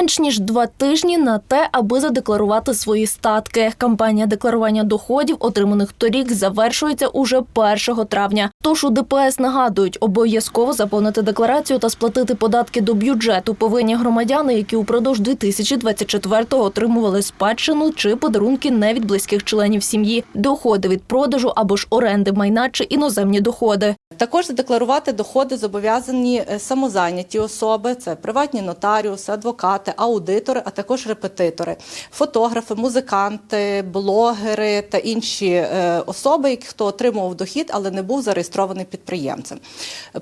Менш ніж два тижні на те, аби задекларувати свої статки. Кампанія декларування доходів, отриманих торік, завершується уже 1 травня. Тож у ДПС нагадують, обов'язково заповнити декларацію та сплатити податки до бюджету повинні громадяни, які упродовж 2024-го отримували спадщину чи подарунки не від близьких членів сім'ї, доходи від продажу або ж оренди майна чи іноземні доходи. Також задекларувати доходи зобов'язані е, самозайняті особи, це приватні нотаріуси, адвокати, аудитори, а також репетитори, фотографи, музиканти, блогери та інші е, особи, хто отримував дохід, але не був зареєстрований підприємцем.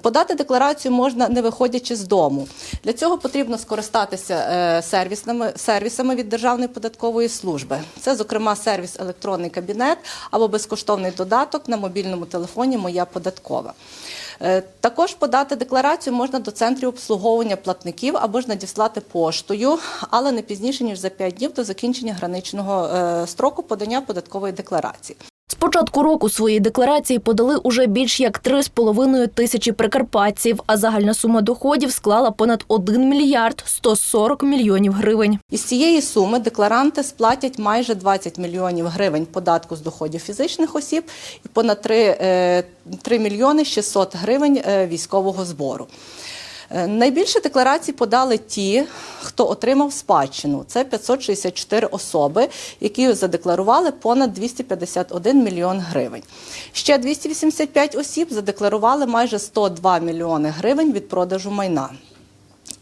Подати декларацію можна не виходячи з дому. Для цього потрібно скористатися е, сервісними сервісами від Державної податкової служби. Це, зокрема, сервіс електронний кабінет або безкоштовний додаток на мобільному телефоні Моя податкова. Е, Також подати декларацію можна до центрів обслуговування платників або ж надіслати поштою, але не пізніше ніж за 5 днів до закінчення граничного е, строку подання податкової декларації. Початку року свої декларації подали уже більш як 3,5 тисячі прикарпатців, а загальна сума доходів склала понад 1 мільярд 140 мільйонів гривень. Із цієї суми декларанти сплатять майже 20 мільйонів гривень податку з доходів фізичних осіб і понад 3, е, 3 мільйони 600 гривень е, військового збору. Е, Найбільше декларацій подали ті, хто отримав спадщину. Це 564 особи, які задекларували понад 251 мільйон гривень. Ще 285 осіб задекларували майже 102 мільйони гривень від продажу майна.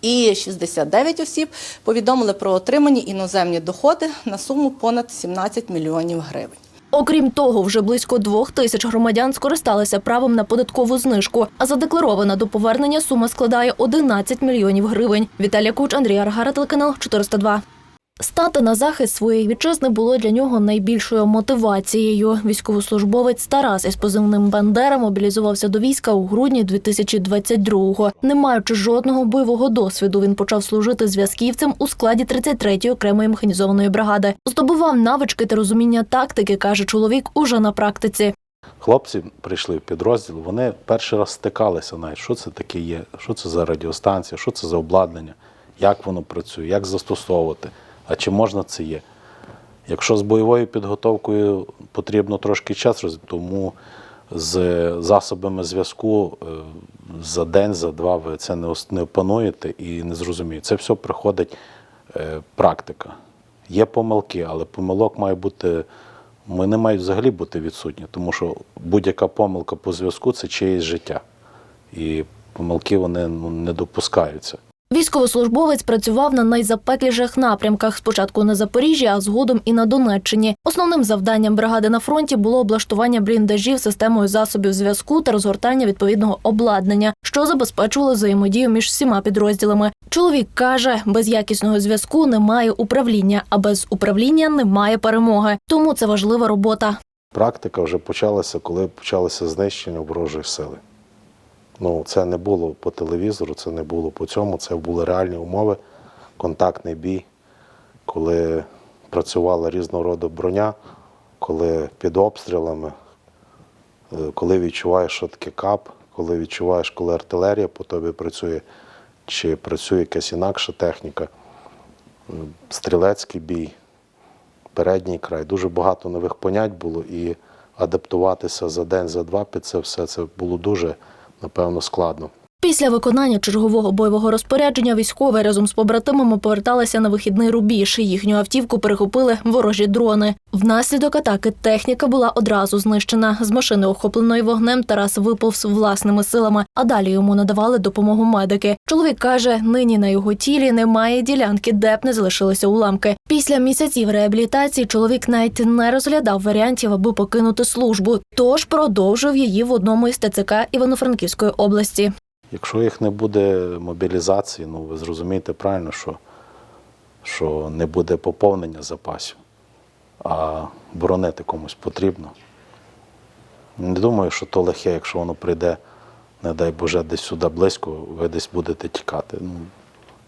І 69 осіб повідомили про отримані іноземні доходи на суму понад 17 мільйонів гривень. Окрім того, вже близько двох тисяч громадян скористалися правом на податкову знижку, а задекларована до повернення сума складає 11 мільйонів гривень. Віталія Куч, Андрій Аргара, телеканал 402. Стати на захист своєї вітчизни було для нього найбільшою мотивацією. Військовослужбовець Тарас із позивним Бандера мобілізувався до війська у грудні 2022-го. Не маючи жодного бойового досвіду, він почав служити зв'язківцем у складі 33-ї окремої механізованої бригади. Здобував навички та розуміння тактики, каже чоловік, уже на практиці. Хлопці прийшли в підрозділ, вони перший раз стикалися навіть, що це таке є, що це за радіостанція, що це за обладнання, як воно працює, як застосовувати, а чи можна це є. Якщо з бойовою підготовкою потрібно трошки час, роз- тому з засобами зв'язку е, за день, за два ви це не опануєте і не зрозумієте. Це все приходить е, практика. Є помилки, але помилок має бути, вони мають взагалі бути відсутні, тому що будь-яка помилка по зв'язку це чиєсь життя. І помилки вони ну, не допускаються. Військовослужбовець працював на найзапекліших напрямках спочатку на Запоріжжі, а згодом і на Донеччині. Основним завданням бригади на фронті було облаштування бліндажів системою засобів зв'язку та розгортання відповідного обладнання, що забезпечувало взаємодію між всіма підрозділами. Чоловік каже, без якісного зв'язку немає управління, а без управління немає перемоги. Тому це важлива робота. Практика вже почалася, коли почалося знищення ворожої сили. Ну, це не було по телевізору, це не було по цьому, це були реальні умови, контактний бій, коли працювала різного роду броня, коли під обстрілами, е, коли відчуваєш, що таке кап, коли відчуваєш, коли артилерія по тобі працює, чи працює якась інакша техніка, стрілецький бій передній край. Дуже багато нових понять було і адаптуватися за день, за два під це все. Це було дуже, напевно, складно. Після виконання чергового бойового розпорядження військові разом з побратимами поверталися на вихідний рубіж. Їхню автівку перехопили ворожі дрони. Внаслідок атаки техніка була одразу знищена. З машини, охопленої вогнем, Тарас виповз власними силами, а далі йому надавали допомогу медики. Чоловік каже, нині на його тілі немає ділянки, де б не залишилися уламки. Після місяців реабілітації чоловік навіть не розглядав варіантів, аби покинути службу, тож продовжив її в одному із ТЦК Івано-Франківської області. Якщо їх не буде мобілізації, ну ви зрозумієте правильно, що, що не буде поповнення запасів, а боронити комусь потрібно. Не думаю, що то лихе, якщо воно прийде, не дай Боже, десь сюди близько, ви десь будете тікати. Ну,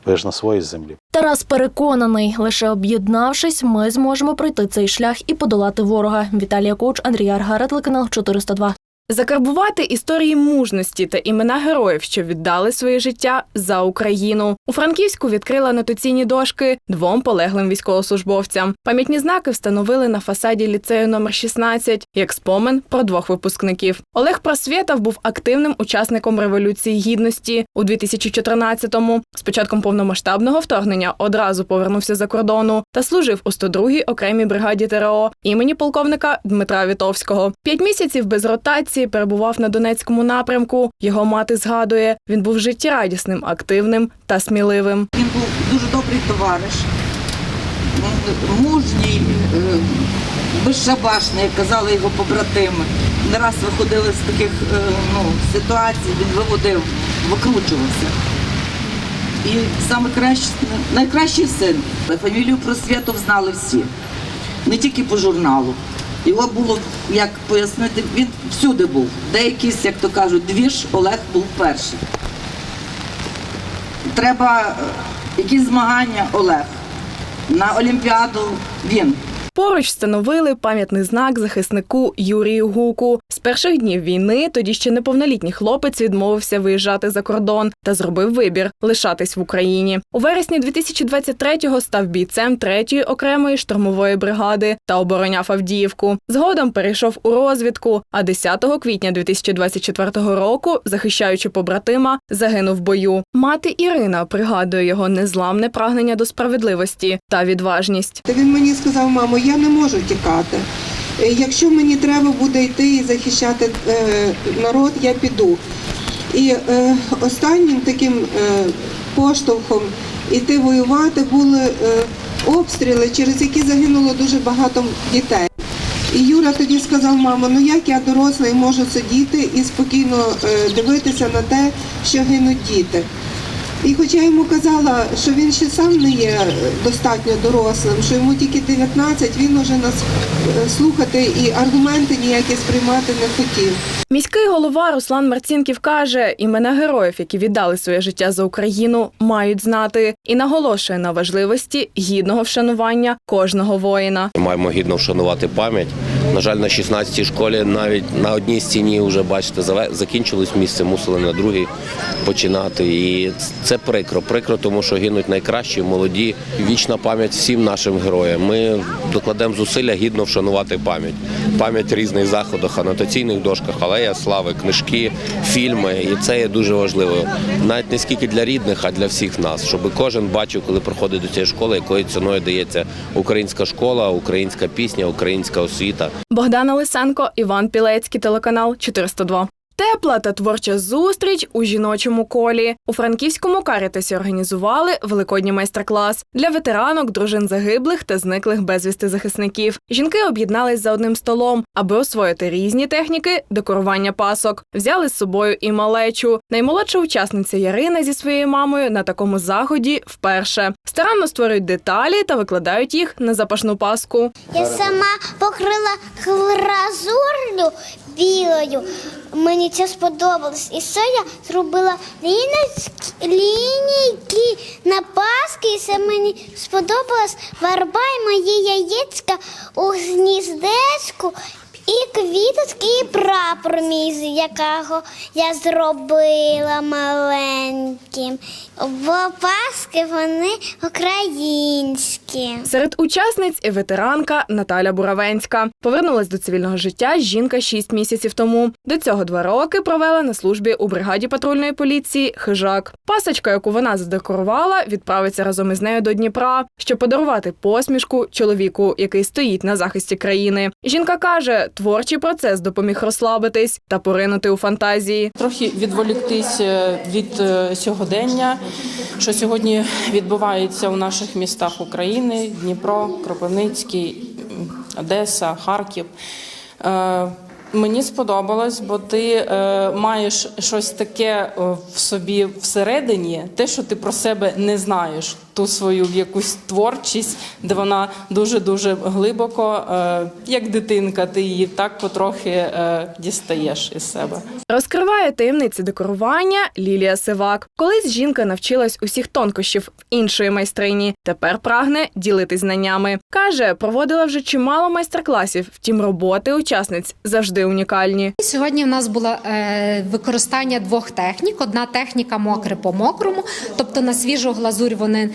ви ж на своїй землі. Тарас переконаний, лише об'єднавшись, ми зможемо пройти цей шлях і подолати ворога. Віталія Коуч, Андрій Аргара, телеканал 402. Закарбувати історії мужності та імена героїв, що віддали своє життя за Україну. У Франківську відкрили анотаційні дошки двом полеглим військовослужбовцям. Пам'ятні знаки встановили на фасаді ліцею номер 16, як спомин про двох випускників. Олег Просвєтов був активним учасником революції гідності у 2014-му. З початком повномасштабного вторгнення одразу повернувся за кордону та служив у 102-й окремій бригаді ТРО імені полковника Дмитра Вітовського. П'ять місяців без ротації перебував на Донецькому напрямку. Його мати згадує, він був життєрадісним, активним та сміливим. Він був дуже добрий товариш, мужній, е, безшабашний, як казали його побратими. Не раз виходили з таких е, ну, ситуацій, він виводив, викручувався. І саме кращий, найкращий син. Фамілію Просвєтов знали всі, не тільки по журналу. Його було, як пояснити, він всюди був. Деякийсь, як то кажуть, двіж Олег був перший. Треба е, якісь змагання Олег. На Олімпіаду він. Поруч встановили пам'ятний знак захиснику Юрію Гуку. З перших днів війни тоді ще неповнолітній хлопець відмовився виїжджати за кордон та зробив вибір лишатись в Україні. У вересні 2023-го став бійцем 3-ї окремої штурмової бригади та обороняв Авдіївку. Згодом перейшов у розвідку. А 10 квітня 2024 року, захищаючи побратима, загинув в бою. Мати Ірина пригадує його незламне прагнення до справедливості та відважність. Та він мені сказав, мамо, я не можу тікати. Е, Якщо мені треба буде йти і захищати е, народ, я піду. І е, останнім таким поштовхом іти воювати були обстріли, через які загинуло дуже багато дітей. І Юра тоді сказав, мамо, ну як я дорослий можу сидіти і спокійно дивитися на те, що гинуть діти. І хоча я йому казала, що він ще сам не є достатньо дорослим, що йому тільки 19, він уже нас е, слухати і аргументи ніякі сприймати не хотів. Міський голова Руслан Марцінків каже, імена героїв, які віддали своє життя за Україну, мають знати і наголошує на важливості гідного вшанування кожного воїна. Маємо гідно вшанувати пам'ять. На жаль, на 16-й школі навіть на одній стіні вже бачите, заве- закінчилось місце, мусили на другій починати. І це прикро. Прикро, тому що гинуть найкращі, молоді. Вічна пам'ять всім нашим героям. Ми докладемо зусилля гідно вшанувати пам'ять. Пам'ять різних заходах, анотаційних дошках, алея слави, книжки, фільми. І це є дуже важливо. Навіть не скільки для рідних, а для всіх нас, щоб кожен бачив, коли приходить до цієї школи, якою ціною дається українська школа, українська пісня, українська освіта. Богдана Лисенко, Іван Пілецький, телеканал 402. Тепла та творча зустріч у жіночому колі. У франківському карітасі організували великодній майстер-клас для ветеранок, дружин загиблих та зниклих безвісти захисників. Жінки об'єднались за одним столом, аби освоїти різні техніки декорування пасок. Взяли з собою і малечу. Наймолодша учасниця Ярина зі своєю мамою на такому заході вперше. Старанно створюють деталі та викладають їх на запашну паску. Я сама покрила глазур'ю білою. Мені це сподобалось. І все я зробила лінійки на паски, і це мені сподобалось. Варба і мої яєчка у гніздечку. І квіточки, і прапор мій, з якого я зробила маленьким. Бо паски вони українські. Серед учасниць і ветеранка Наталя Буравенська. Повернулась до цивільного життя жінка 6 місяців тому. До цього два роки провела на службі у бригаді патрульної поліції Хижак. Пасочка, яку вона задекорувала, відправиться разом із нею до Дніпра, щоб подарувати посмішку чоловіку, який стоїть на захисті країни. Жінка каже, творчий процес допоміг розслабитись та поринути у фантазії. Трохи відволіктись е, від е, сьогодення, що сьогодні відбувається у наших містах України: Дніпро, Кропивницький, Одеса, Харків. Е, Мені сподобалось, бо ти е, маєш щось таке е, в собі всередині, те, що ти про себе не знаєш. Ту свою в якусь творчість, де вона дуже дуже глибоко, е, як дитинка, ти її так потрохи е, дістаєш із себе. Розкриває таємниці декорування Лілія Сивак. Колись жінка навчилась усіх тонкощів в іншої майстрині. Тепер прагне ділитись знаннями. Каже, проводила вже чимало майстер-класів. Втім, роботи учасниць завжди унікальні. Сьогодні в нас було е, використання двох технік. Одна техніка мокре по мокрому, тобто на свіжу глазурь вони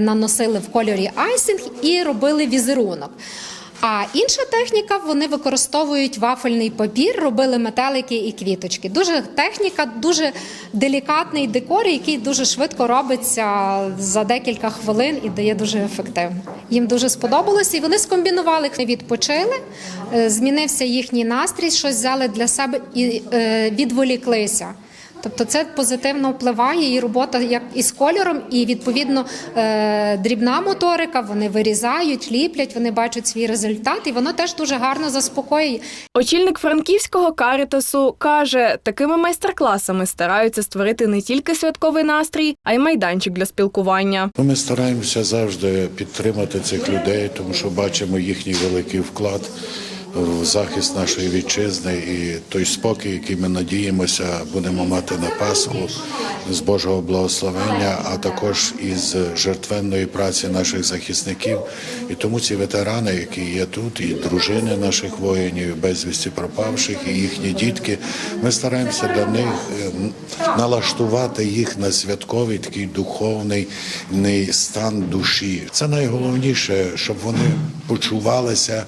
наносили в кольорі айсинг і робили візерунок. А інша техніка вони використовують вафельний папір, робили метелики і квіточки. Дуже техніка, дуже делікатний декор, який дуже швидко робиться за декілька хвилин і дає дуже ефективно. Їм дуже сподобалося, і вони скомбінували відпочили, е, змінився їхній настрій, щось взяли для себе і е, відволіклися. Тобто це позитивно впливає і робота як із кольором, і відповідно е, дрібна моторика. Вони вирізають, ліплять, вони бачать свій результат, і воно теж дуже гарно заспокоює. Очільник франківського карітасу каже, такими майстер-класами стараються створити не тільки святковий настрій, а й майданчик для спілкування. Ну, Ми стараємося завжди підтримати цих людей, тому що бачимо їхній великий вклад в захист нашої вітчизни і той спокій, який ми надіємося, будемо мати на Пасху з Божого благословення, а також із жертвенної праці наших захисників. І тому ці ветерани, які є тут, і дружини наших воїнів, безвісті пропавших, і їхні дітки, ми стараємося для них е, налаштувати їх на святковий такий духовний стан душі. Це найголовніше, щоб вони почувалися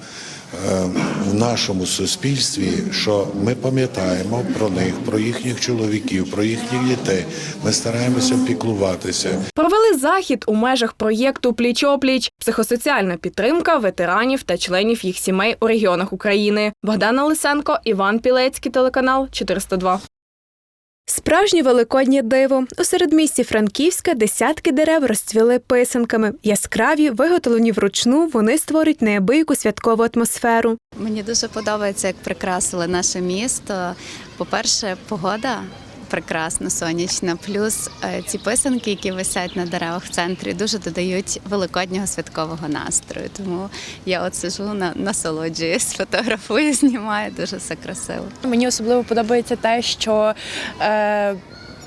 в нашому суспільстві, що ми пам'ятаємо про них, про їхніх чоловіків, про їхніх дітей. Ми стараємося піклуватися. Провели захід у межах проєкту Пліч-опліч психосоціальна підтримка ветеранів та членів їх сімей у регіонах України. Богдана Лисенко, Іван Пілецький, телеканал 402. Справжнє великоднє диво. У середмісті Франківська десятки дерев розцвіли писанками. Яскраві, виготовлені вручну, вони створюють неабияку святкову атмосферу. Мені дуже подобається, як прикрасили наше місто. По-перше, погода прекрасна, сонячна. Плюс е, ці писанки, які висять на деревах в центрі, дуже додають великоднього святкового настрою. Тому я от сижу, на, насолоджуюсь, фотографую, знімаю, дуже все красиво. Мені особливо подобається те, що е,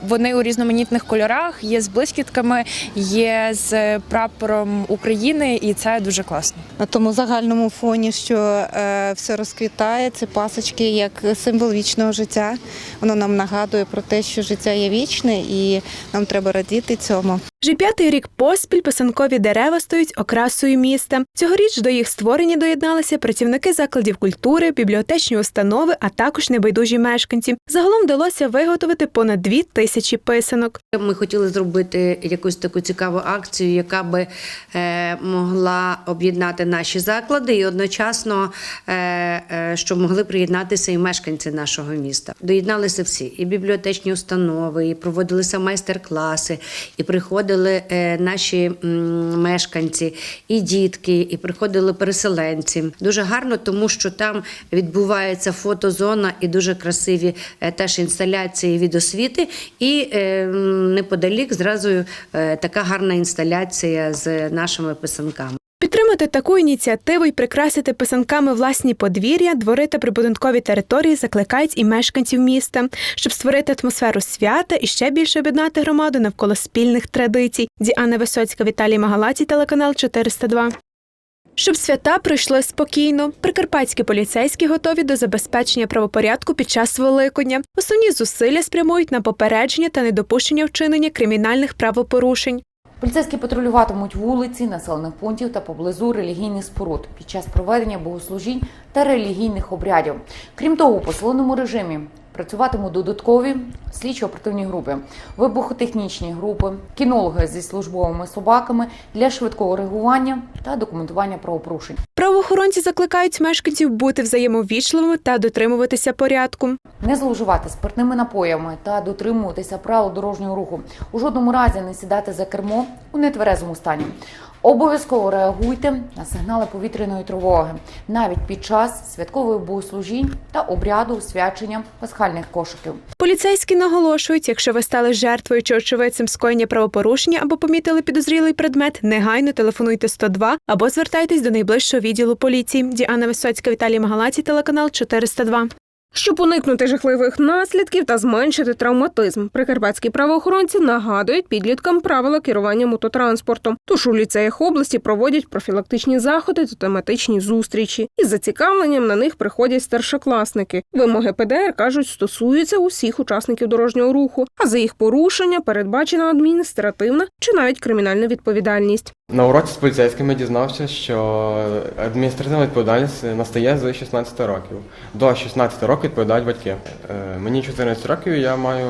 вони у різноманітних кольорах, є з блискітками, є з прапором України, і це дуже класно. на тому загальному фоні, що е, все розквітає, це пасочки як символ вічного життя. Воно нам нагадує про те, що життя є вічне, і нам треба радіти цьому. Вже п'ятий рік поспіль писанкові дерева стають окрасою міста. Цьогоріч до їх створення доєдналися працівники закладів культури, бібліотечні установи, а також небайдужі мешканці. Загалом вдалося виготовити понад дві тисячі писанок. Ми хотіли зробити якусь таку цікаву акцію, яка би е, могла об'єднати наші заклади і одночасно, е, е, щоб могли приєднатися і мешканці нашого міста. Доєдналися всі і бібліотечні установи, і проводилися майстер-класи, і приходили наші мешканці, і дітки, і приходили переселенці. Дуже гарно, тому що там відбувається фотозона і дуже красиві теж інсталяції від освіти. І е, неподалік зразу е, така гарна інсталяція з нашими писанками. Підтримати таку ініціативу і прикрасити писанками власні подвір'я, двори та прибудинкові території закликають і мешканців міста, щоб створити атмосферу свята і ще більше об'єднати громаду навколо спільних традицій. Діана Висоцька, Віталій Магалаці, телеканал 402. Щоб свята пройшли спокійно, прикарпатські поліцейські готові до забезпечення правопорядку під час Великодня. Основні зусилля спрямують на попередження та недопущення вчинення кримінальних правопорушень. Поліцейські патрулюватимуть вулиці, населених пунктів та поблизу релігійних споруд під час проведення богослужінь та релігійних обрядів. Крім того, у посиленому режимі працюватимуть додаткові слідчо-оперативні групи, вибухотехнічні групи, кінологи зі службовими собаками для швидкого реагування та документування правопорушень. Правоохоронці закликають мешканців бути взаємовічливими та дотримуватися порядку. Не зловживати спиртними напоями та дотримуватися правил дорожнього руху. У жодному разі не сідати за кермо у нетверезому стані. Обов'язково реагуйте на сигнали повітряної тривоги навіть під час святкових богослужінь та обряду свячення пасхальних кошиків. Поліцейські наголошують, якщо ви стали жертвою чи очевидцем скоєння правопорушення або помітили підозрілий предмет, негайно телефонуйте 102 або звертайтесь до найближчого відділу поліції. Діана Висоцька, Віталій Магалаці, телеканал 402. Щоб уникнути жахливих наслідків та зменшити травматизм, прикарпатські правоохоронці нагадують підліткам правила керування мототранспортом. Тож у ліцеях області проводять профілактичні заходи та тематичні зустрічі. Із зацікавленням на них приходять старшокласники. Вимоги ПДР кажуть, стосуються усіх учасників дорожнього руху, а за їх порушення передбачена адміністративна чи навіть кримінальна відповідальність. На уроці з поліцейськими дізнався, що адміністративна відповідальність настає з 16 років. До 16 років відповідають батьки. Е, Мені 14 років, я маю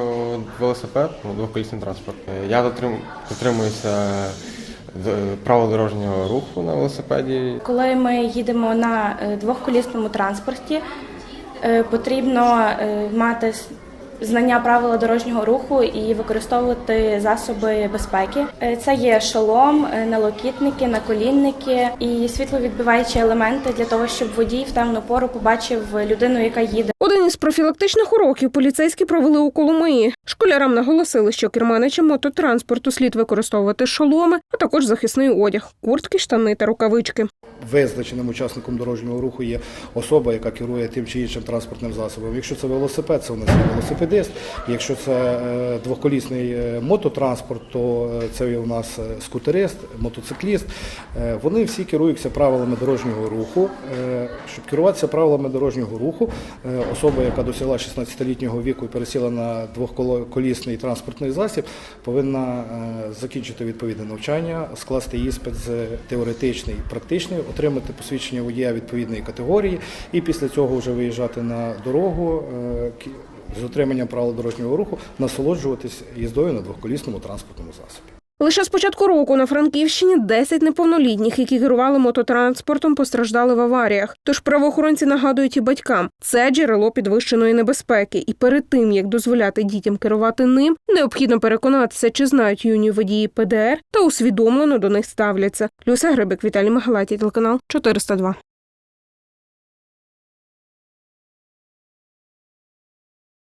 велосипед, ну, двоколісний транспорт. Е, Я дотрим- дотримуюся е, правил дорожнього руху на велосипеді. Коли ми їдемо на двохколісному транспорті, потрібно мати знання правила дорожнього руху і використовувати засоби безпеки. Е, Це є шолом, е, налокітники, наколінники і світловідбиваючі елементи для того, щоб водій в темну пору побачив людину, яка їде. Один із профілактичних уроків поліцейські провели у Коломиї. Школярам наголосили, що керманичам мототранспорту слід використовувати шоломи, а також захисний одяг, куртки, штани та рукавички. Визначеним учасником дорожнього руху є особа, яка керує тим чи іншим транспортним засобом. Якщо це велосипед, це у нас є велосипедист. Якщо це е, двоколісний е, мототранспорт, то е, це у нас скутерист, мотоцикліст. Вони всі керуються правилами дорожнього руху. Щоб керуватися правилами дорожнього руху, особа, яка досягла 16-літнього віку і пересіла на двохколісний транспортний засіб, повинна закінчити відповідне навчання, скласти іспит з теоретичний і практичний, отримати посвідчення водія відповідної категорії і після цього вже виїжджати на дорогу е, з отриманням правил дорожнього руху, насолоджуватись їздою на двохколісному транспортному засобі. Лише з початку року на Франківщині 10 неповнолітніх, які керували мототранспортом, постраждали в аваріях. Тож правоохоронці нагадують і батькам, це джерело підвищеної небезпеки. І перед тим як дозволяти дітям керувати ним, необхідно переконатися, чи знають юні водії ПДР та усвідомлено до них ставляться. Люся Грибик, Віталій Магалаті, телеканал 402.